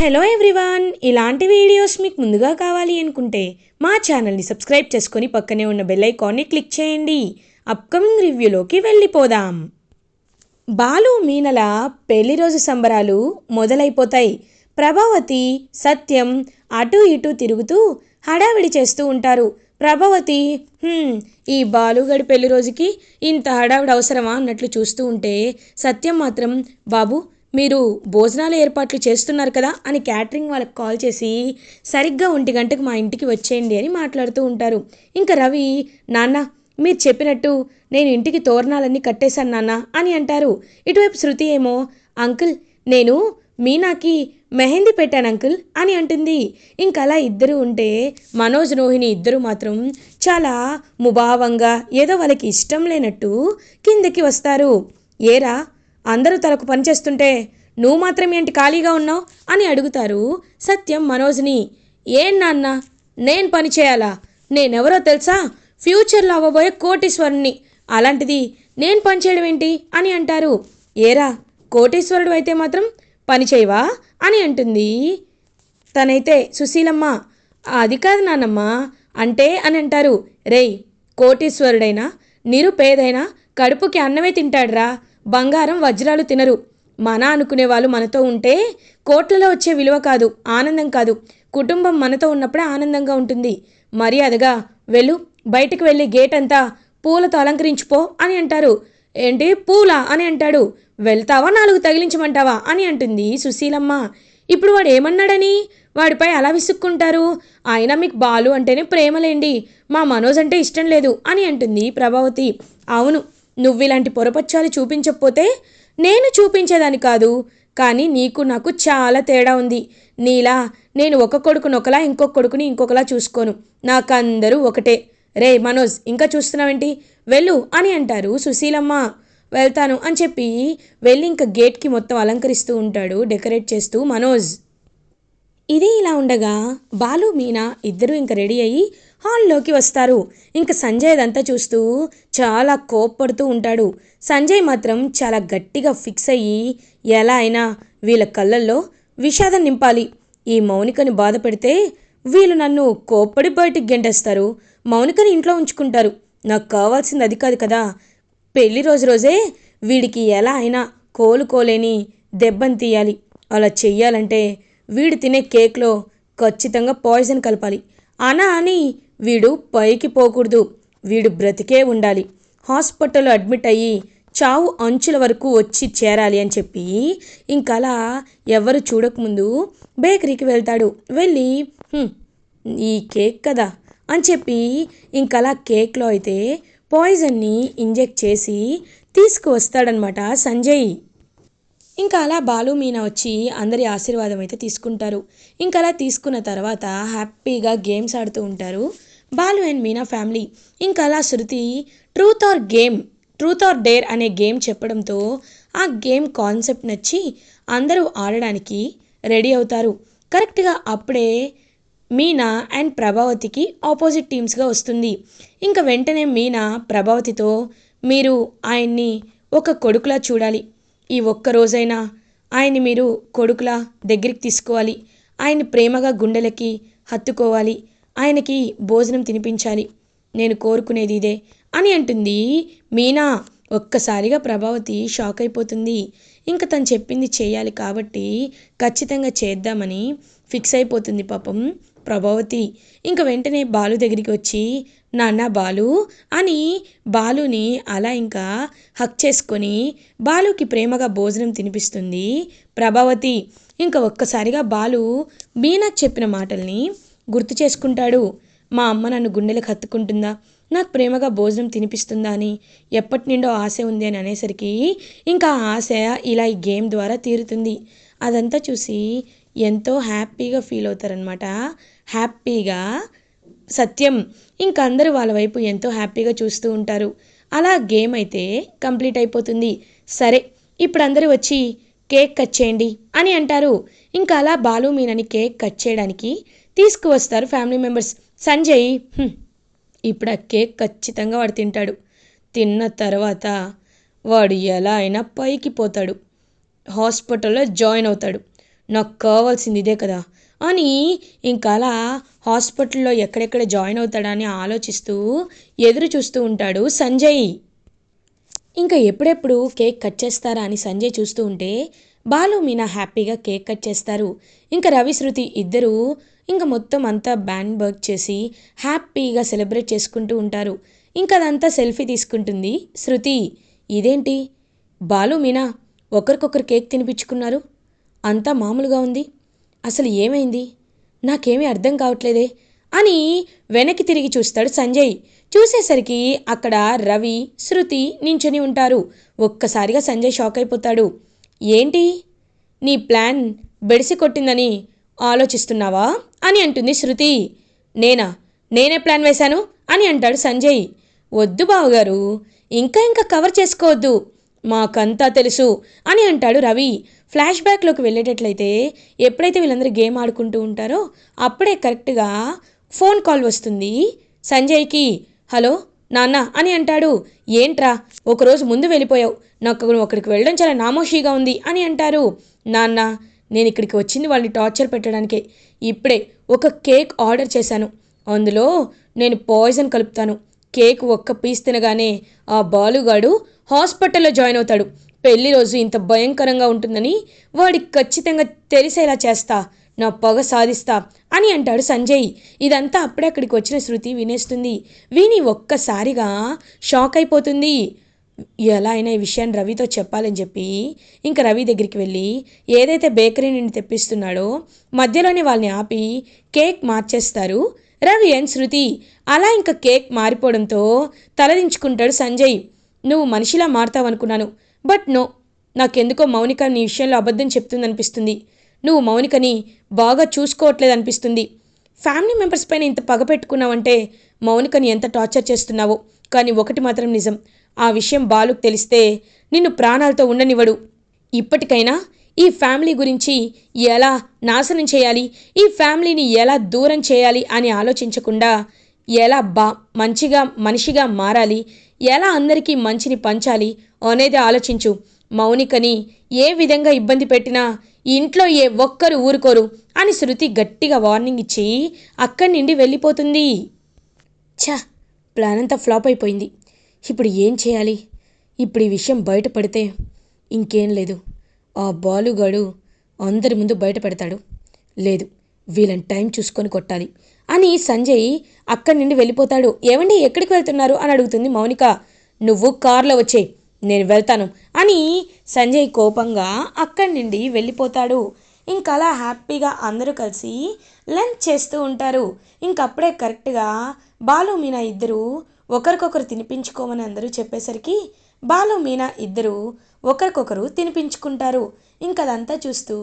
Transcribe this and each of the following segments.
Hello everyone ఇలాంటి videos మీకు ముందుగా కావాలి అనుకుంటే మా ఛానల్ని సబ్స్క్రైబ్ చేసుకొని పక్కనే ఉన్న బెల్ ఐకాన్ని క్లిక్ చేయండి. అప్కమింగ్ రివ్యూలోకి వెళ్ళిపోదాం. బాలు మీనల పెళ్ళి రోజు సంబరాలు మొదలైపోతాయి. ప్రభావతి సత్యం అటు ఇటు తిరుగుతూ హడావిడి చేస్తూ ఉంటారు. ప్రభావతి ఈ బాలుగడి పెళ్ళి రోజుకి ఇంత హడావిడి అవసరమా? అన్నట్లు చూస్తూ ఉంటే సత్యం మాత్రం బాబు మీరు భోజనాలు ఏర్పాట్లు చేస్తున్నారు కదా అని క్యాటరింగ్ వాళ్ళకి కాల్ చేసి సరిగ్గా ఒంటి గంటకు మా ఇంటికి వచ్చేయండి అని మాట్లాడుతూ ఉంటారు. ఇంకా రవి నాన్న మీరు చెప్పినట్టు నేను ఇంటికి తోరణాలన్నీ కట్టేశాను నాన్న అని అంటారు. ఇటువైపు శృతి ఏమో అంకుల్ నేను మీనాకి మెహందీ పెట్టాను అంకుల్ అని అంటుంది. ఇంకలా ఇద్దరు ఉంటే మనోజ్ రోహిణి ఇద్దరు మాత్రం చాలా ముభావంగా ఏదో వాళ్ళకి ఇష్టం లేనట్టు కిందకి వస్తారు. ఏరా అందరూ తలకు పనిచేస్తుంటే నువ్వు మాత్రం ఏంటి ఖాళీగా ఉన్నావు? అని అడుగుతారు సత్యం మనోజ్ని. ఏం నాన్న? నేను పని చేయాలా? నేనెవరో తెలుసా? ఫ్యూచర్లో అవ్వబోయే కోటీశ్వరుణ్ణి. అలాంటిది నేను పని చేయడం ఏంటి? అని అంటారు. ఏరా కోటీశ్వరుడు అయితే మాత్రం పని చేయవా? అని అంటుంది తనైతే సుశీలమ్మ. అది కాదు నాన్నమ్మ అంటే అని అంటారు. రేయ్ కోటీశ్వరుడైనా నిరుపేదైనా కడుపుకి అన్నమే తింటాడురా. బంగారం వజ్రాలు తినరు. మన అనుకునే వాళ్ళు మనతో ఉంటే కోట్లలో వచ్చే విలువ కాదు ఆనందం కాదు. కుటుంబం మనతో ఉన్నప్పుడే ఆనందంగా ఉంటుంది. మర్యాదగా వెళ్ళు బయటకు వెళ్ళి గేట్ అంతా పూలతో అలంకరించిపో అని అంటారు. ఏంటి? పూల అని అంటాడు. వెళ్తావా? నాలుగు తగిలించమంటావా? అని అంటుంది సుశీలమ్మ. ఇప్పుడు వాడు ఏమన్నాడని? వాడిపై అలా విసుక్కుంటారు. ఆయన మీకు బాలు అంటేనే ప్రేమలేండి. మా మనోజ్ అంటే ఇష్టం లేదు అని అంటుంది ప్రభావతి. అవును నువ్వు ఇలాంటి పొరపచ్చాలు చూపించకపోతే నేను చూపించేదాన్ని కాదు. కానీ నీకు నాకు చాలా తేడా ఉంది. నీలా నేను ఒక కొడుకుని ఒకలా ఇంకొక కొడుకుని ఇంకొకలా చూసుకోను. నాకందరూ ఒకటే. రే మనోజ్ ఇంకా చూస్తున్నావేంటి? వెళ్ళు అని అంటారు సుశీలమ్మ. వెళ్తాను అని చెప్పి వెళ్ళి ఇంకా గేట్కి మొత్తం అలంకరిస్తూ ఉంటాడు డెకరేట్ చేస్తూ మనోజ్. ఇది ఇలా ఉండగా బాలు మీనా ఇద్దరూ ఇంకా రెడీ అయ్యి హాల్లోకి వస్తారు. ఇంక సంజయ్ అదంతా చూస్తూ చాలా కోప్పడుతూ ఉంటాడు. సంజయ్ మాత్రం చాలా గట్టిగా ఫిక్స్ అయ్యి ఎలా అయినా వీళ్ళ కళ్ళల్లో విషాదం నింపాలి. ఈ మౌనికని బాధ పెడితే వీళ్ళు నన్ను కోప్పడి బయటికి గెంటేస్తారు. మౌనికని ఇంట్లో ఉంచుకుంటారు. నాకు కావాల్సింది అది కాదు కదా. పెళ్ళి రోజు రోజే వీడికి ఎలా అయినా కోలుకోలేని దెబ్బని తీయాలి. అలా చెయ్యాలంటే వీడు తినే కేక్లో ఖచ్చితంగా పాయిజన్ కలపాలి. అనా అని వీడు పైకి పోకూడదు. వీడు బ్రతికే ఉండాలి. హాస్పిటల్లో అడ్మిట్ అయ్యి చావు అంచుల వరకు వచ్చి చేరాలి అని చెప్పి ఇంకలా ఎవరు చూడకముందు బేకరీకి వెళ్తాడు. వెళ్ళి ఈ కేక్ కదా అని చెప్పి ఇంకలా కేక్లో అయితే పాయిజన్ని ఇంజెక్ట్ చేసి తీసుకువస్తాడనమాట సంజయ్. ఇంకా అలా బాలు మీనా వచ్చి అందరి ఆశీర్వాదం అయితే తీసుకుంటారు. ఇంకా అలా తీసుకున్న తర్వాత హ్యాపీగా గేమ్స్ ఆడుతూ ఉంటారు. Balu and Meena family. ఇంకా అలా Shruti truth or game truth or dare అనే గేమ్ చెప్పడంతో ఆ గేమ్ కాన్సెప్ట్ నచ్చి అందరూ ఆడడానికి రెడీ అవుతారు. కరెక్ట్గా అప్పుడే మీనా అండ్ ప్రభావతికి ఆపోజిట్ టీమ్స్గా వస్తుంది. ఇంకా వెంటనే మీనా ప్రభావతితో మీరు ఆయన్ని ఒక కొడుకులా చూడాలి. ఈ ఒక్క రోజైనా ఆయన్ని మీరు కొడుకులా దగ్గరికి తీసుకోవాలి. ఆయన్ని ప్రేమగా గుండెలకి హత్తుకోవాలి. ఆయనకి భోజనం తినిపించాలి. నేను కోరుకునేది ఇదే అని అంటుంది. మీనా ఒక్కసారిగా ప్రభావతి షాక్ అయిపోతుంది. ఇంకా తను చెప్పింది చేయాలి కాబట్టి ఖచ్చితంగా చేద్దామని ఫిక్స్ అయిపోతుంది పాపం ప్రభావతి. ఇంకా వెంటనే బాలు దగ్గరికి వచ్చి నాన్న బాలు అని బాలుని అలా ఇంకా హక్ చేసుకొని బాలుకి ప్రేమగా భోజనం తినిపిస్తుంది ప్రభావతి. ఇంకా ఒక్కసారిగా బాలు మీనాకు చెప్పిన మాటల్ని గుర్తు చేసుకుంటాడు మా అమ్మ నన్ను గుండెలకు హత్తుకుంటుందా? నాకు ప్రేమగా భోజనం తినిపిస్తుందా అని ఎప్పటి నుండో ఆశ ఉంది అని అనేసరికి ఇంకా ఆ ఆశ ఇలా ఈ గేమ్ ద్వారా తీరుతుంది. అదంతా చూసి ఎంతో హ్యాపీగా ఫీల్ అవుతారనమాట హ్యాపీగా సత్యం. ఇంకా అందరూ వాళ్ళ వైపు ఎంతో హ్యాపీగా చూస్తూ ఉంటారు. అలా గేమ్ అయితే కంప్లీట్ అయిపోతుంది. సరే ఇప్పుడు అందరూ వచ్చి కేక్ కట్ చేయండి అని అంటారు. ఇంకా అలా బాలు మీనని కేక్ కట్ చేయడానికి తీసుకువస్తారు ఫ్యామిలీ మెంబర్స్. సంజయ్ ఇప్పుడు ఆ కేక్ ఖచ్చితంగా వాడు తింటాడు. తిన్న తర్వాత వాడు ఎలా అయినా పైకి పోతాడు. హాస్పిటల్లో జాయిన్ అవుతాడు. నాకు కావాల్సింది ఇదే కదా అని ఇంకా అలా హాస్పిటల్లో ఎక్కడెక్కడ జాయిన్ అవుతాడా అని ఆలోచిస్తూ ఎదురు చూస్తూ ఉంటాడు సంజయ్. ఇంకా ఎప్పుడెప్పుడు కేక్ కట్ చేస్తారా అని సంజయ్ చూస్తూ ఉంటే బాలు మీనా హ్యాపీగా కేక్ కట్ చేస్తారు. ఇంకా రవి శృతి ఇద్దరూ ఇంకా మొత్తం అంతా బ్యాండ్ వర్క్ చేసి హ్యాపీగా సెలబ్రేట్ చేసుకుంటూ ఉంటారు. ఇంకా అదంతా సెల్ఫీ తీసుకుంటుంది శృతి. ఇదేంటి? బాలు మీనా ఒకరికొకరు కేక్ తినిపించుకున్నారు. అంతా మామూలుగా ఉంది. అసలు ఏమైంది? నాకేమీ అర్థం కావట్లేదే అని వెనక్కి తిరిగి చూస్తాడు సంజయ్. చూసేసరికి అక్కడ రవి శృతి నించుని ఉంటారు. ఒక్కసారిగా సంజయ్ షాక్ అయిపోతాడు. ఏంటి? నీ ప్లాన్ బెడిసి కొట్టిందని ఆలోచిస్తున్నావా? అని అంటుంది శృతి. నేనా? నేనే ప్లాన్ వేశాను? అని అంటాడు సంజయ్. వద్దు బావగారు ఇంకా ఇంకా కవర్ చేసుకోవద్దు. మాకంతా తెలుసు అని అంటాడు రవి. ఫ్లాష్ బ్యాక్లోకి వెళ్ళేటట్లయితే ఎప్పుడైతే వీళ్ళందరూ గేమ్ ఆడుకుంటూ ఉంటారో అప్పుడే కరెక్ట్గా ఫోన్ కాల్ వస్తుంది. సంజయ్కి హలో నాన్న అని అంటాడు. ఏంట్రా ఒకరోజు ముందు వెళ్ళిపోయావు. నాకు ఒకరికి వెళ్ళడం చాలా నామోషిగా ఉంది అని అంటారు. నాన్న నేను ఇక్కడికి వచ్చింది వాళ్ళని టార్చర్ పెట్టడానికే. ఇప్పుడే ఒక కేక్ ఆర్డర్ చేశాను. అందులో నేను పాయిజన్ కలుపుతాను. కేక్ ఒక్క పీస్ తినగానే ఆ బాలుగాడు హాస్పిటల్లో జాయిన్ అవుతాడు. పెళ్ళి రోజు ఇంత భయంకరంగా ఉంటుందని వాడికి ఖచ్చితంగా తెలిసేలా చేస్తా. నా పొగ సాధిస్తా అని అంటాడు సంజయ్. ఇదంతా అప్పుడే అక్కడికి వచ్చిన శృతి వినేస్తుంది. విని ఒక్కసారిగా షాక్ అయిపోతుంది. ఎలా అయినా ఈ విషయాన్ని రవితో చెప్పాలని చెప్పి ఇంకా రవి దగ్గరికి వెళ్ళి ఏదైతే బేకరీ నుండి తెప్పిస్తున్నాడో మధ్యలోనే వాళ్ళని ఆపి కేక్ మార్చేస్తారు. రవి అండ్ శృతి అలా ఇంకా కేక్ మారిపోవడంతో తలదించుకుంటాడు సంజయ్. నువ్వు మనిషిలా మారుతావనుకున్నాను. బట్ నో నాకెందుకో మౌనిక నీ విషయంలో అబద్ధం చెప్తుందనిపిస్తుంది. నువ్వు మౌనికని బాగా చూసుకోవట్లేదు అనిపిస్తుంది ఫ్యామిలీ మెంబర్స్ పైన ఇంత పగ పెట్టుకున్నావంటే మౌనికని ఎంత టార్చర్ చేస్తున్నావో. కానీ ఒకటి మాత్రం నిజం ఆ విషయం బాలుకు తెలిస్తే నిన్ను ప్రాణాలతో ఉండనివ్వడు. ఇప్పటికైనా ఈ ఫ్యామిలీ గురించి ఎలా నాశనం చేయాలి ఈ ఫ్యామిలీని ఎలా దూరం చేయాలి అని ఆలోచించకుండా ఎలా బా మంచిగా మనిషిగా మారాలి ఎలా అందరికీ మంచిని పంచాలి అనేది ఆలోచించు. మౌనికని ఏ విధంగా ఇబ్బంది పెట్టినా ఇంట్లో ఏ ఒక్కరు ఊరుకోరు అని శృతి గట్టిగా వార్నింగ్ ఇచ్చి అక్కడి నుండి వెళ్ళిపోతుంది. ఛ! ప్లాన్ అంతా ఫ్లాప్ అయిపోయింది. ఇప్పుడు ఏం చేయాలి? ఇప్పుడు ఈ విషయం బయటపడితే ఇంకేం లేదు. ఆ బాలుగాడు అందరి ముందు బయట పెడతాడు లేదు వీళ్ళని టైం చూసుకొని కొట్టాలి అని సంజయ్ అక్కడి నుండి వెళ్ళిపోతాడు. ఏమండి ఎక్కడికి వెళ్తున్నారు అని అడుగుతుంది మౌనిక. నువ్వు కార్లో వచ్చే నేను వెళ్తాను అని సంజయ్ కోపంగా అక్కడి నుండి వెళ్ళిపోతాడు. ఇంకా అలా హ్యాపీగా అందరూ కలిసి లంచ్ చేస్తూ ఉంటారు. ఇంకప్పుడే కరెక్ట్గా బాలు మీనా ఇద్దరు ఒకరికొకరు తినిపించుకోమని అందరూ చెప్పేసరికి బాలు మీనా ఇద్దరు ఒకరికొకరు తినిపించుకుంటారు. ఇంకా అదంతా చూస్తూ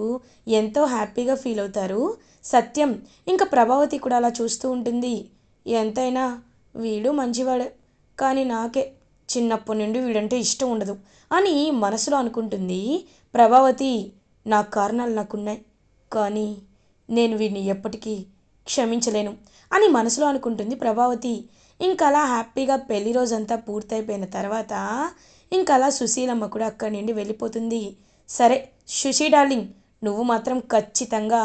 ఎంతో హ్యాపీగా ఫీల్ అవుతారు. సత్యం ఇంకా ప్రభావతి కూడా అలా చూస్తూ ఉంటుంది. ఎంతైనా వీడు మంచివాడే కానీ నాకే చిన్నప్పటి నుండి వీడంటే ఇష్టం ఉండదు అని మనసులో అనుకుంటుంది ప్రభావతి. నా కారణాలు నాకున్నాయి కానీ నేను వీడిని ఎప్పటికీ క్షమించలేను అని మనసులో అనుకుంటుంది ప్రభావతి. ఇంకా అలా హ్యాపీగా పెళ్ళి రోజంతా పూర్తయిపోయిన తర్వాత ఇంక అలా సుశీలమ్మ కూడా అక్కడి నుండి వెళ్ళిపోతుంది. సరే సుశీ డార్లింగ్ నువ్వు మాత్రం ఖచ్చితంగా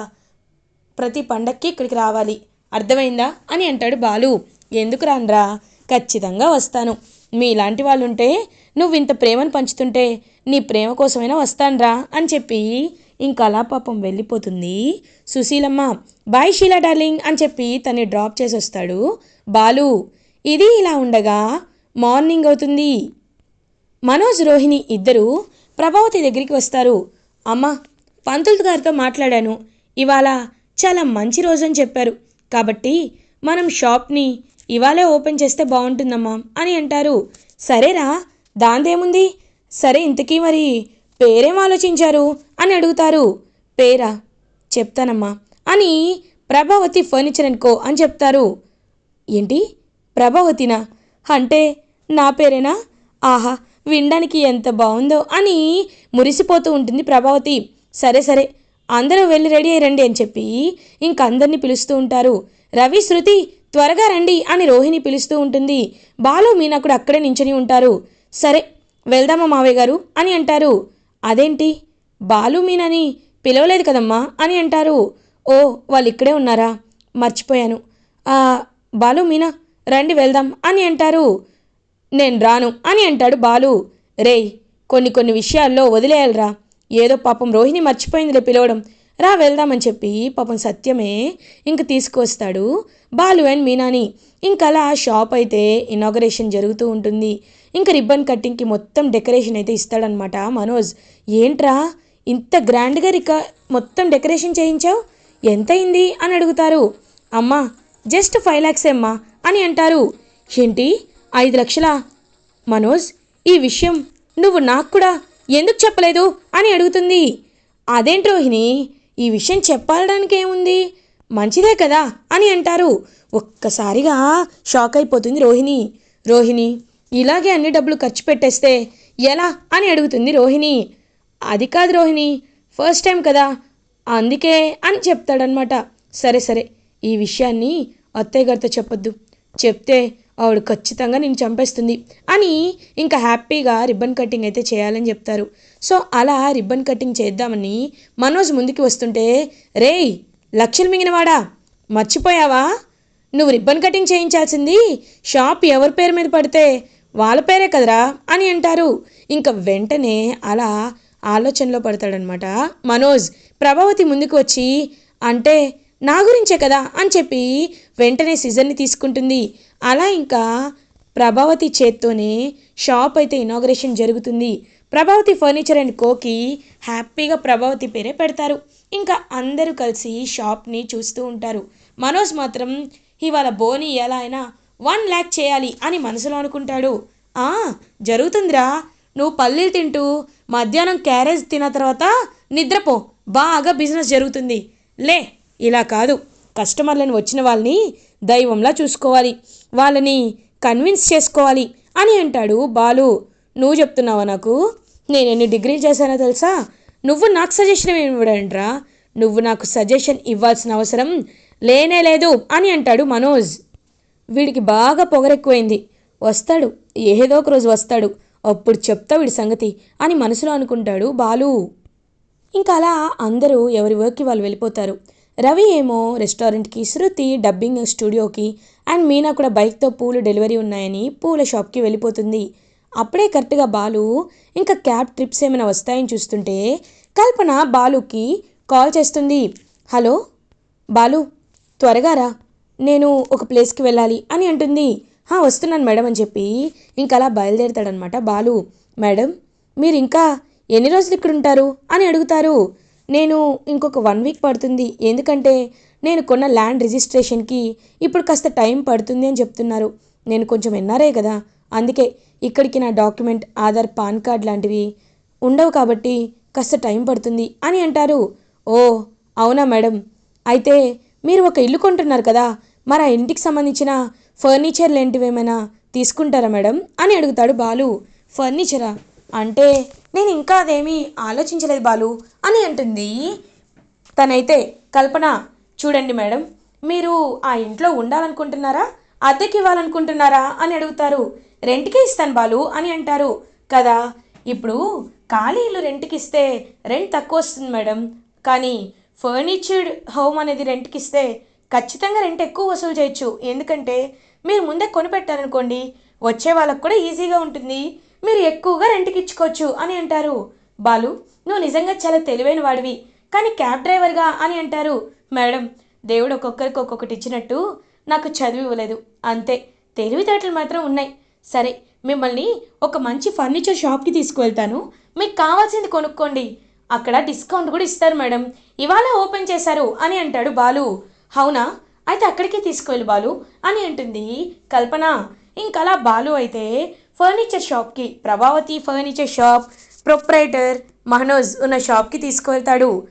ప్రతి పండక్కి ఇక్కడికి రావాలి. అర్థమైందా? అని అంటాడు బాలు. ఎందుకు రానరా ఖచ్చితంగా వస్తాను. మీలాంటి వాళ్ళు ఉంటే నువ్వు ఇంత ప్రేమను పంచుతుంటే నీ ప్రేమ కోసమైనా వస్తానురా అని చెప్పి ఇంకా అలా పాపం వెళ్ళిపోతుంది సుశీలమ్మ. బాయ్ షీలా డార్లింగ్ అని చెప్పి తన్ని డ్రాప్ చేసి వస్తాడు బాలు. ఇది ఇలా ఉండగా మార్నింగ్ అవుతుంది. మనోజ్ రోహిణి ఇద్దరూ ప్రభావతి దగ్గరికి వస్తారు. అమ్మ పంతులు గారితో మాట్లాడాను. ఇవాళ చాలా మంచి రోజు అని చెప్పారు. కాబట్టి మనం షాప్ని ఇవాళే ఓపెన్ చేస్తే బాగుంటుందమ్మా అని అంటారు. సరేరా దాందేముంది? సరే ఇంతకీ మరి పేరేం ఆలోచించారు అని అడుగుతారు. పేరా? చెప్తానమ్మా అని ప్రభావతి ఫర్నిచర్ అండ్ కో అని చెప్తారు. ఏంటి? ప్రభావతినా? అంటే నా పేరేనా? ఆహా వినడానికి ఎంత బాగుందో అని మురిసిపోతూ ఉంటుంది ప్రభావతి. సరే సరే అందరూ వెళ్ళి రెడీ అయ్యి రండి అని చెప్పి ఇంకందరినీ పిలుస్తూ ఉంటారు. రవి శృతి త్వరగా రండి అని రోహిణి పిలుస్తూ ఉంటుంది. బాలు మీనా అక్కడే నించొని ఉంటారు. సరే వెళ్దామా మావయ్య గారు అని అంటారు. అదేంటి? బాలు మీనని పిలవలేదు కదమ్మా అని అంటారు. ఓ వాళ్ళు ఇక్కడే ఉన్నారా? మర్చిపోయాను. బాలు మీనా రండి వెళ్దాం అని అంటారు. నేను రాను అని అంటాడు బాలు. రేయ్ కొన్ని కొన్ని విషయాల్లో వదిలేయాలిరా. ఏదో పాపం రోహిణి మర్చిపోయిందిలే పిలవడం. రా వెళ్దామని చెప్పి పాపం సత్యమే ఇంక తీసుకొస్తాడు. బాలు అండ్ మీనాని ఇంకలా షాప్ అయితే ఇనాగరేషన్ జరుగుతూ ఉంటుంది. ఇంక రిబ్బన్ కట్టింగ్కి మొత్తం డెకరేషన్ అయితే ఇస్తాడనమాట మనోజ్. ఏంట్రా ఇంత గ్రాండ్గా రిక మొత్తం డెకరేషన్ చేయించావు? ఎంతయింది? అని అడుగుతారు. అమ్మా జస్ట్ ఫైవ్ ల్యాక్స్ అమ్మా. అని అంటారు. ఏంటి? ఐదు లక్షలా? మనోజ్ ఈ విషయం నువ్వు నాకు కూడా ఎందుకు చెప్పలేదు అని అడుగుతుంది. అదేంటి రోహిణి? ఈ విషయం చెప్పడానికి ఏముంది? మంచిదే కదా అని అంటారు. ఒక్కసారిగా షాక్ అయిపోతుంది రోహిణి. రోహిణి ఇలాగే అన్ని డబ్బులు ఖర్చు పెట్టేస్తే ఎలా అని అడుగుతుంది రోహిణి. అది కాదు రోహిణి ఫస్ట్ టైం కదా. అందుకే అని చెప్తాడనమాట సరే సరే ఈ విషయాన్ని అత్తయ్య గారితో చెప్పొద్దు. చెప్తే ఆవిడ ఖచ్చితంగా నేను చంపేస్తుంది అని ఇంకా హ్యాపీగా రిబ్బన్ కటింగ్ అయితే చేయాలని చెప్తారు. సో అలా రిబ్బన్ కటింగ్ చేద్దామని మనోజ్ ముందుకు వస్తుంటే రేయ్ లక్షలు మింగినవాడా? మర్చిపోయావా? నువ్వు రిబ్బన్ కటింగ్ చేయించాల్సింది షాప్ ఎవరి పేరు మీద పడితే వాళ్ళ పేరే కదరా? అని అంటారు. ఇంకా వెంటనే అలా ఆలోచనలో పడతాడనమాట మనోజ్. ప్రభావతి ముందుకు వచ్చి అంటే నా గురించే కదా అని చెప్పి వెంటనే సీజన్ని తీసుకుంటుంది. అలా ఇంకా ప్రభావతి చేత్తోనే షాప్ అయితే ఇనాగ్రేషన్ జరుగుతుంది. ప్రభావతి ఫర్నిచర్ అండ్ కోకి హ్యాపీగా ప్రభావతి పేరే పెడతారు. ఇంకా అందరూ కలిసి షాప్ని చూస్తూ ఉంటారు. మనోజ్ మాత్రం ఇవాళ బోని ఎలా అయినా వన్ ల్యాక్ చేయాలి అని మనసులో అనుకుంటాడు. ఆ జరుగుతుందిరా. నువ్వు పల్లీలు తింటూ మధ్యాహ్నం క్యారేజ్ తిన్న తర్వాత నిద్రపో. బాగా బిజినెస్ జరుగుతుంది. లే ఇలా కాదు. కస్టమర్లను వచ్చిన వాళ్ళని దైవంలా చూసుకోవాలి. వాళ్ళని కన్విన్స్ చేసుకోవాలి అని అంటాడు బాలు. నువ్వు చెప్తున్నావా నాకు? నేను ఎన్ని డిగ్రీలు చేశానో తెలుసా? నువ్వు నాకు సజెషన్ ఇవ్వడంట్రా. నువ్వు నాకు సజెషన్ ఇవ్వాల్సిన అవసరం లేనే లేదు అని అంటాడు మనోజ్. వీడికి బాగా పొగరెక్కువైంది. వస్తాడు. ఏదో ఒక రోజు వస్తాడు. అప్పుడు చెప్తా వీడి సంగతి అని మనసులో అనుకుంటాడు బాలు. ఇంకా అలా అందరూ ఎవరి వర్క్కి వాళ్ళు వెళ్ళిపోతారు. రవి ఏమో రెస్టారెంట్కి శృతి డబ్బింగ్ స్టూడియోకి అండ్ మీనా కూడా బైక్తో పూలు డెలివరీ ఉన్నాయని పూల షాప్కి వెళ్ళిపోతుంది. అప్పుడే కరెక్ట్గా బాలు ఇంకా క్యాబ్ ట్రిప్స్ ఏమైనా వస్తాయని చూస్తుంటే కల్పన బాలుకి కాల్ చేస్తుంది. హలో? బాలు త్వరగా రా. నేను ఒక ప్లేస్కి వెళ్ళాలి అని అంటుంది. వస్తున్నాను మేడం అని చెప్పి ఇంకా అలా బయలుదేరుతాడనమాట బాలు. మేడం మీరు ఇంకా ఎన్ని రోజులు ఇక్కడ ఉంటారు అని అడుగుతారు. నేను ఇంకొక వన్ వీక్ పడుతుంది. ఎందుకంటే నేను కొన్న ల్యాండ్ రిజిస్ట్రేషన్కి ఇప్పుడు కాస్త టైం పడుతుంది అని చెప్తున్నారు. నేను కొంచెం ఎన్ఆర్ఐ కదా. అందుకే ఇక్కడికి నా డాక్యుమెంట్ ఆధార్ పాన్ కార్డ్ లాంటివి ఉండవు కాబట్టి కాస్త టైం పడుతుంది అని అంటారు. ఓ అవునా మేడం. అయితే మీరు ఒక ఇల్లు కొంటున్నారు కదా. మరి ఆ ఇంటికి సంబంధించిన ఫర్నిచర్ లాంటివి ఏమైనా తీసుకుంటారా మేడం? అని అడుగుతాడు బాలు. ఫర్నిచరా అంటే నేను ఇంకా అదేమీ ఆలోచించలేదు బాలు అని అంటుంది. తనైతే కల్పన చూడండి మేడం మీరు ఆ ఇంట్లో ఉండాలనుకుంటున్నారా? అద్దెకి ఇవ్వాలనుకుంటున్నారా? అని అడుగుతారు. రెంట్కే ఇస్తాను బాలు అని అంటారు. కదా ఇప్పుడు ఖాళీ ఇల్లు రెంట్కి ఇస్తే రెంట్ తక్కువ వస్తుంది మేడం. కానీ ఫర్నిచర్డ్ హోమ్ అనేది రెంట్కి ఇస్తే ఖచ్చితంగా రెంట్ ఎక్కువ వసూలు చేయొచ్చు. ఎందుకంటే మీరు ముందే కొనిపెట్టారనుకోండి వచ్చే వాళ్ళకు కూడా ఈజీగా ఉంటుంది. మీరు ఎక్కువగా రెంట్కి ఇచ్చుకోవచ్చు అని అంటారు. బాలు నువ్వు నిజంగా చాలా తెలివైన వాడివి. కానీ క్యాబ్ డ్రైవర్గా అని అంటారు. మేడం దేవుడు ఒక్కొక్కరికి ఒక్కొక్కటి ఇచ్చినట్టు నాకు చదివి ఇవ్వలేదు. అంతే తెలివితేటలు మాత్రం ఉన్నాయి. సరే మిమ్మల్ని ఒక మంచి ఫర్నిచర్ షాప్కి తీసుకువెళ్తాను. మీకు కావాల్సింది కొనుక్కోండి. అక్కడ డిస్కౌంట్ కూడా ఇస్తారు మేడం. ఇవాళ ఓపెన్ చేశారు అని అంటాడు బాలు. అవునా? అయితే అక్కడికే తీసుకువెళ్ళు బాలు అని అంటుంది కల్పన. ఇంకలా బాలు అయితే ఫర్నిచర్ షాప్కి ప్రభావతి ఫర్నిచర్ షాప్ ప్రొప్రైటర్ మహనోజ్ ఉన్న షాప్కి తీసుకువెళ్తాడు.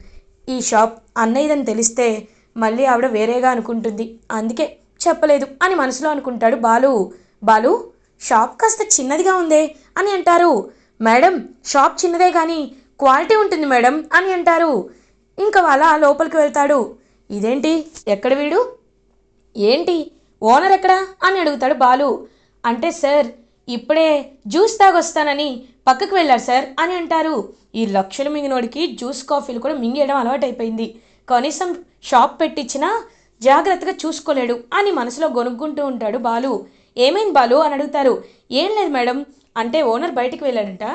ఈ షాప్ అన్నయ్యదని తెలిస్తే మళ్ళీ ఆవిడ వేరేగా అనుకుంటుంది. అందుకే చెప్పలేదు అని మనసులో అనుకుంటాడు బాలు. బాలు షాప్ కాస్త చిన్నదిగా ఉందే అని అంటారు. మేడం షాప్ చిన్నదే కానీ క్వాలిటీ ఉంటుంది మేడం అని అంటారు. ఇంకా వాళ్ళ లోపలికి వెళ్తాడు. ఇదేంటి? ఎక్కడ వీడు? ఏంటి? ఓనర్ ఎక్కడా? అని అడుగుతాడు బాలు. అంటే సార్ ఇప్పుడే జ్యూస్ తాగొస్తానని పక్కకు వెళ్ళారు సార్ అని అంటారు. ఈ లక్షలు మింగినోడికి జ్యూస్ కాఫీలు కూడా మింగేయడం అలవాటైపోయింది. కనీసం షాప్ పెట్టించినా జాగ్రత్తగా చూసుకోలేడు అని మనసులో గొనుక్కుంటూ ఉంటాడు బాలు. ఏమైంది బాలు అని అడుగుతారు. ఏం లేదు మేడం అంటే ఓనర్ బయటికి వెళ్ళాడంట.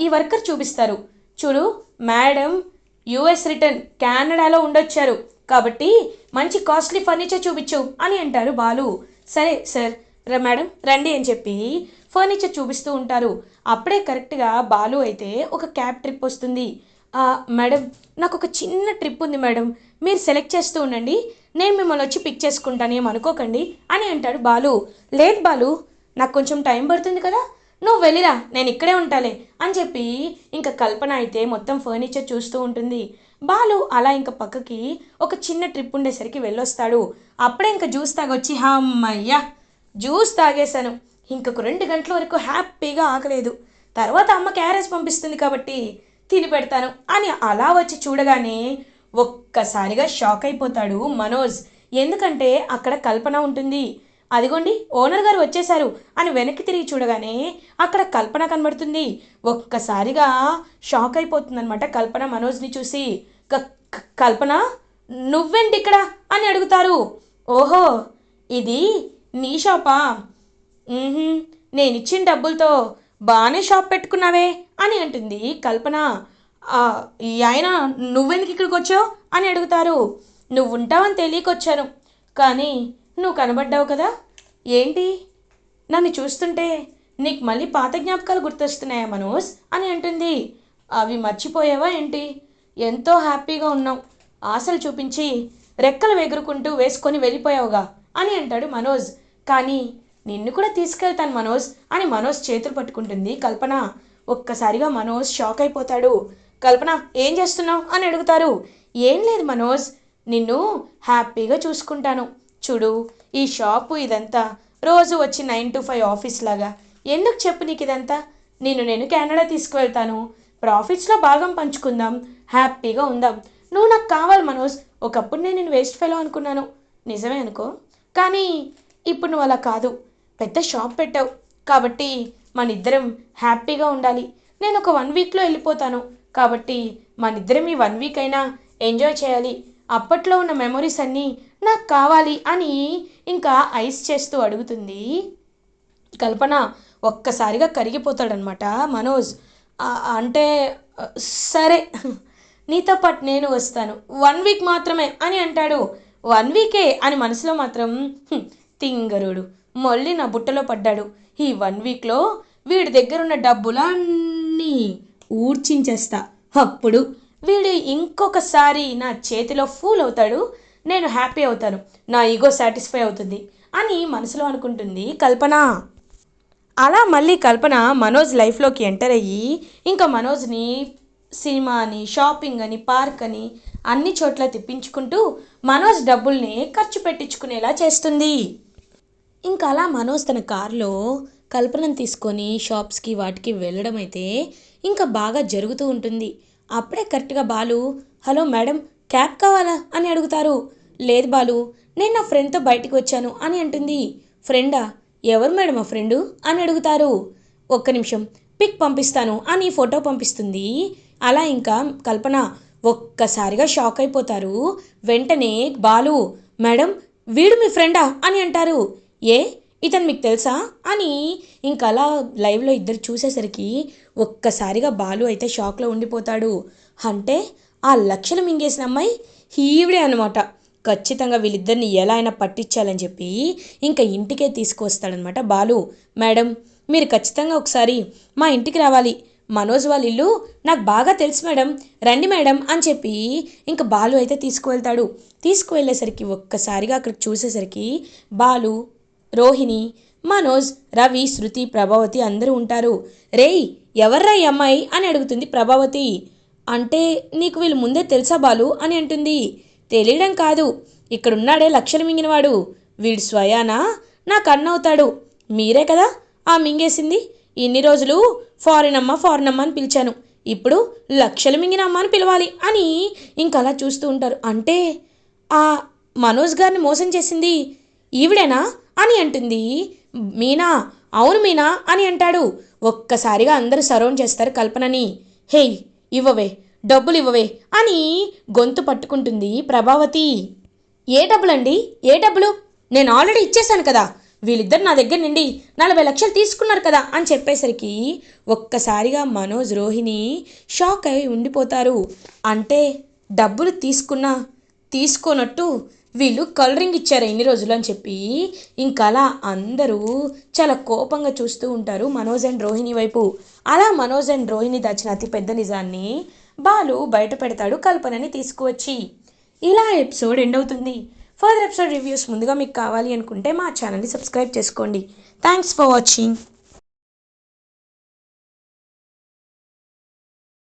ఈ వర్కర్ చూపిస్తారు. చూడు మేడం యుఎస్ రిటర్న్ కెనడాలో ఉండొచ్చారు. కాబట్టి మంచి కాస్ట్లీ ఫర్నిచర్ చూపించు అని అంటారు బాలు. సరే సార్ ర మేడం రండి అని చెప్పి ఫర్నిచర్ చూపిస్తూ ఉంటారు. అప్పుడే కరెక్ట్గా బాలు అయితే ఒక క్యాబ్ ట్రిప్ వస్తుంది. మేడం నాకు ఒక చిన్న ట్రిప్ ఉంది మేడం. మీరు సెలెక్ట్ చేస్తూ ఉండండి. నేను మిమ్మల్ని వచ్చి పిక్ చేసుకుంటాను ఏమనుకోకండి అనుకోకండి అని అంటాడు బాలు. లేదు బాలు నాకు కొంచెం టైం పడుతుంది కదా. నువ్వు వెళ్ళిరా నేను ఇక్కడే ఉంటాలే అని చెప్పి ఇంకా కల్పన అయితే మొత్తం ఫర్నిచర్ చూస్తూ ఉంటుంది. బాలు అలా ఇంకా పక్కకి ఒక చిన్న ట్రిప్ ఉండేసరికి వెళ్ళొస్తాడు. అప్పుడే ఇంకా జ్యూస్ తాగొచ్చి హమ్మయ్యా! జ్యూస్ తాగేశాను. ఇంకొక రెండు గంటల వరకు హ్యాపీగా ఆగలేదు. తర్వాత అమ్మ క్యారేజ్ పంపిస్తుంది కాబట్టి తిని పెడతాను అని అలా వచ్చి చూడగానే ఒక్కసారిగా షాక్ అయిపోతాడు మనోజ్. ఎందుకంటే అక్కడ కల్పన ఉంటుంది. అదిగోండి ఓనర్ గారు వచ్చేశారు అని వెనక్కి తిరిగి చూడగానే అక్కడ కల్పన కనబడుతుంది. ఒక్కసారిగా షాక్ అయిపోతుందన్నమాట కల్పన మనోజ్ని చూసి. "క- కల్పన నువ్వేంటి ఇక్కడ అని అడుగుతారు. ఓహో ఇది నీ షాపా? నేనిచ్చిన నేను ఇచ్చిన డబ్బులతో బాగానే షాప్ పెట్టుకున్నావే అని అంటుంది కల్పన. ఈ ఆయన నువ్వెందుకు ఇక్కడికి వచ్చావు అని అడుగుతారు. నువ్వు ఉంటావని తెలియకొచ్చాను కానీ నువ్వు కనబడ్డావు కదా. ఏంటి? నన్ను చూస్తుంటే నీకు మళ్ళీ పాత జ్ఞాపకాలు గుర్తొస్తున్నాయా మనోజ్? అని అంటుంది. అవి మర్చిపోయావా ఏంటి? ఎంతో హ్యాపీగా ఉన్నావు. ఆశలు చూపించి రెక్కలు ఎగురుకుంటూ వేసుకొని వెళ్ళిపోయావుగా అని అంటాడు మనోజ్. కానీ నిన్ను కూడా తీసుకెళ్తాను మనోజ్ అని మనోజ్ చేతులు పట్టుకుంటుంది. కల్పన ఒక్కసారిగా మనోజ్ షాక్ అయిపోతాడు. కల్పన ఏం చేస్తున్నావు? అని అడుగుతారు. ఏం లేదు మనోజ్ నిన్ను హ్యాపీగా చూసుకుంటాను. చూడు ఈ షాపు ఇదంతా రోజు వచ్చి నైన్ టు ఫైవ్ ఆఫీస్ లాగా. ఎందుకు చెప్పు నీకు ఇదంతా? నిన్ను నేను కెనడా తీసుకువెళ్తాను. ప్రాఫిట్స్లో భాగం పంచుకుందాం. హ్యాపీగా ఉందాం. నువ్వు నాకు కావాలి మనోజ్. ఒకప్పుడు నేను నేను వేస్ట్ ఫెలో అనుకున్నాను. నిజమే అనుకో. కానీ ఇప్పుడు నువ్వు అలా కాదు. పెద్ద షాప్ పెట్టావు. కాబట్టి మన ఇద్దరం హ్యాపీగా ఉండాలి. నేను ఒక వన్ వీక్లో వెళ్ళిపోతాను. కాబట్టి మన ఇద్దరం ఈ వన్ వీక్ అయినా ఎంజాయ్ చేయాలి. అప్పట్లో ఉన్న మెమొరీస్ అన్నీ నాకు కావాలి అని ఇంకా ఐస్ చేస్తూ అడుగుతుంది. కల్పన ఒక్కసారిగా కరిగిపోతాడనమాట. మనోజ్ అంటే సరే నీతో పాటు నేను వస్తాను. వన్ వీక్ మాత్రమే అని అంటాడు. వన్ వీకే అని మనసులో మాత్రం తింగరుడు. మళ్ళీ నా బుట్టలో పడ్డాడు. ఈ వన్ వీక్లో వీడి దగ్గర ఉన్న డబ్బులన్నీ ఊడ్చించేస్తా. అప్పుడు వీడు ఇంకొకసారి నా చేతిలో ఫూల్ అవుతాడు. నేను హ్యాపీ అవుతాను. నా ఈగో సాటిస్ఫై అవుతుంది అని మనసులో అనుకుంటుంది కల్పన. అలా మళ్ళీ కల్పన మనోజ్ లైఫ్లోకి ఎంటర్ అయ్యి ఇంకా మనోజ్ని సినిమా అని షాపింగ్ అని పార్క్ అని అన్ని చోట్ల తిప్పించుకుంటూ మనోజ్ డబ్బుల్ని ఖర్చు పెట్టించుకునేలా చేస్తుంది. ఇంకా అలా మనోజ్ తన కారులో కల్పనను తీసుకొని షాప్స్కి వాటికి వెళ్ళడం అయితే ఇంకా బాగా జరుగుతూ ఉంటుంది. అప్పుడే కరెక్ట్గా బాలు హలో మేడం క్యాబ్ కావాలా? అని అడుగుతారు. లేదు బాలు నేను నా ఫ్రెండ్తో బయటికి వచ్చాను అని అంటుంది. ఫ్రెండా? ఎవరు మేడం ఆ ఫ్రెండు? అని అడుగుతారు. ఒక్క నిమిషం పిక్ పంపిస్తాను అని ఫోటో పంపిస్తుంది. అలా ఇంకా కల్పన ఒక్కసారిగా షాక్ అయిపోతారు. వెంటనే బాలు మేడం వీడు మీ ఫ్రెండా? అని అంటారు. ఏ? ఇతను మీకు తెలుసా? అని ఇంకా అలా లైవ్లో ఇద్దరు చూసేసరికి ఒక్కసారిగా బాలు అయితే షాక్లో ఉండిపోతాడు. అంటే ఆ లక్షలు మింగేసిన అమ్మాయి హీవిడే అనమాట ఖచ్చితంగా వీళ్ళిద్దరిని ఎలా అయినా పట్టించాలని చెప్పి ఇంకా ఇంటికే తీసుకొస్తాడనమాట బాలు. మేడం మీరు ఖచ్చితంగా ఒకసారి మా ఇంటికి రావాలి. మనోజ్ వాళ్ళ ఇల్లు నాకు బాగా తెలుసు మేడం. రండి మేడం అని చెప్పి ఇంకా బాలు అయితే తీసుకువెళ్తాడు. తీసుకువెళ్ళేసరికి ఒక్కసారిగా అక్కడ చూసేసరికి బాలు రోహిణి మనోజ్ రవి శృతి ప్రభావతి అందరూ ఉంటారు. రేయ్ ఎవర్రా ఈ అమ్మాయి? అని అడుగుతుంది ప్రభావతి. అంటే నీకు వీళ్ళు ముందే తెలుసా బాలు? అని అంటుంది. తెలియడం కాదు. ఇక్కడున్నాడే లక్షలు మింగినవాడు. వీడు స్వయానా? నా కన్నవుతాడు. మీరే కదా ఆ మింగేసింది. ఇన్ని రోజులు ఫారిన్ అమ్మ ఫారిన్ అమ్మ అని పిలిచాను. ఇప్పుడు లక్షలు మింగిన అమ్మ అని పిలవాలి అని ఇంకా అలా చూస్తూ ఉంటారు. అంటే ఆ మనోజ్ గారిని మోసం చేసింది ఈవిడేనా? అని అంటుంది. మీనా అవును మీనా అని అంటాడు. ఒక్కసారిగా అందరూ సరౌండ్ చేస్తారు కల్పనని. హేయ్ ఇవ్వవే డబ్బులు ఇవ్వవే అని గొంతు పట్టుకుంటుంది ప్రభావతి. ఏ డబ్బులండి? ఏ డబ్బులు? నేను ఆల్రెడీ ఇచ్చేశాను కదా. వీళ్ళిద్దరు నా దగ్గర నుండి నలభై లక్షలు తీసుకున్నారు కదా అని చెప్పేసరికి ఒక్కసారిగా మనోజ్ రోహిణి షాక్ అయి ఉండిపోతారు. అంటే డబ్బులు తీసుకున్నా తీసుకోనట్టు వీళ్ళు కలరింగ్ ఇచ్చారు ఇన్ని రోజులు అని చెప్పి. ఇంకా అలా అందరూ చాలా కోపంగా చూస్తూ ఉంటారు మనోజ్ అండ్ రోహిణి వైపు. అలా మనోజ్ అండ్ రోహిణి దాచిన అతి పెద్ద నిజాన్ని బాలు బయట పెడతాడు కల్పనని తీసుకువచ్చి. ఇలా ఎపిసోడ్ ఎండ్ అవుతుంది. ఫర్దర్ ఎపిసోడ్ రివ్యూస్ ముందుగా మీకు కావాలి అనుకుంటే మా ఛానల్ని సబ్స్క్రైబ్ చేసుకోండి. Thanks for watching.